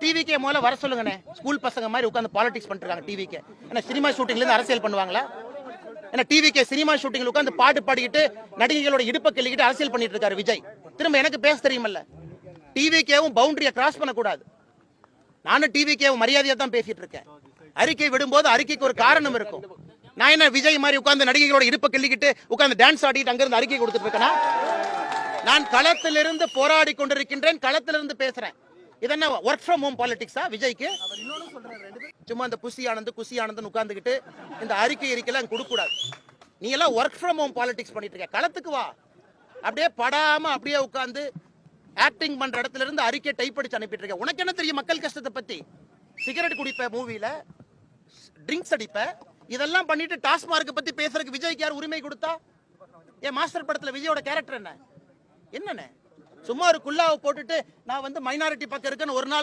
டிவிக்கே முதல்ல வர சொல்லுங்கண்ணே. ஸ்கூல் பசங்க மாதிரி உட்காந்து பாலிடிக்ஸ் பண்ணிருக்காங்க டிவிக்கே ஏன்னா சினிமா ஷூட்டிங்ல இருந்து அரசியல் பண்ணுவாங்களா? ஏன்னா டிவிக்கே சினிமா ஷூட்டிங்ல உட்காந்து பாட்டு பாடிக்கிட்டு நடிகைகளோட இடுப்பை கிள்ளிக்கிட்டு அரசியல் பண்ணிட்டு இருக்காரு விஜய். திரும்ப எனக்கு பேச தெரியுமல்ல. டிவிக்கேவும் பவுண்டரியை கிராஸ் பண்ணக்கூடாது. நானும் டிவிக்கேவும் மரியாதையாக தான் பேசிட்டு இருக்கேன். அறிக்கை விடும்போது அறிக்கைக்கு ஒரு காரணம் இருக்கும். நான் என்ன விஜய் மாதிரி உட்காந்து நடிகைகளோட இடுப்பை கிள்ளிக்கிட்டு உட்காந்து டான்ஸ் ஆடிட்டு அங்கிருந்து அறிக்கை கொடுத்துட்டு இருக்கேன்னா நான் களத்திலிருந்து போராடி கொண்டிருக்கின்றேன் களத்திலிருந்து பேசுறேன். இதென்ன ஒர்க் ஃப்ரம் ஹோம் பாலிடிக்ஸா விஜய்க்கு? சும்மா இந்த புசி ஆனந்த் குசி ஆனந்த் உட்கார்ந்துகிட்டு இந்த அறிக்கை அறிக்கைலாம் கொடுக்க கூடாது நீ எல்லாம் ஒர்க் ஃப்ரம் ஹோம் பாலிடிக்ஸ் பண்ணிட்டு இருக்க. களத்துக்கு வா. அப்படியே படாம அப்படியே உட்கார்ந்து ஆக்டிங் பண்ற இடத்துல இருந்து அறிக்கை டைப் அடிச்சு அனுப்பிட்டு இருக்க. உனக்கு என்ன தெரியும் மக்கள் கஷ்டத்தை பத்தி? சிகரெட் குடிப்ப மூவில ட்ரிங்க்ஸ் அடிப்ப. இதெல்லாம் பண்ணிட்டு டாஸ்மார்க் பத்தி பேசுறதுக்கு விஜய்க்கு யார் உரிமை கொடுத்தா? ஏன் மாஸ்டர் படத்துல விஜயோட கேரக்டர் என்ன? என்னண்ணே? சும்மா ஒரு குல்லாவை போட்டுட்டு நான் வந்து மைனாரிட்டி பக்கம் இருக்கேன்னு ஒரு நாள்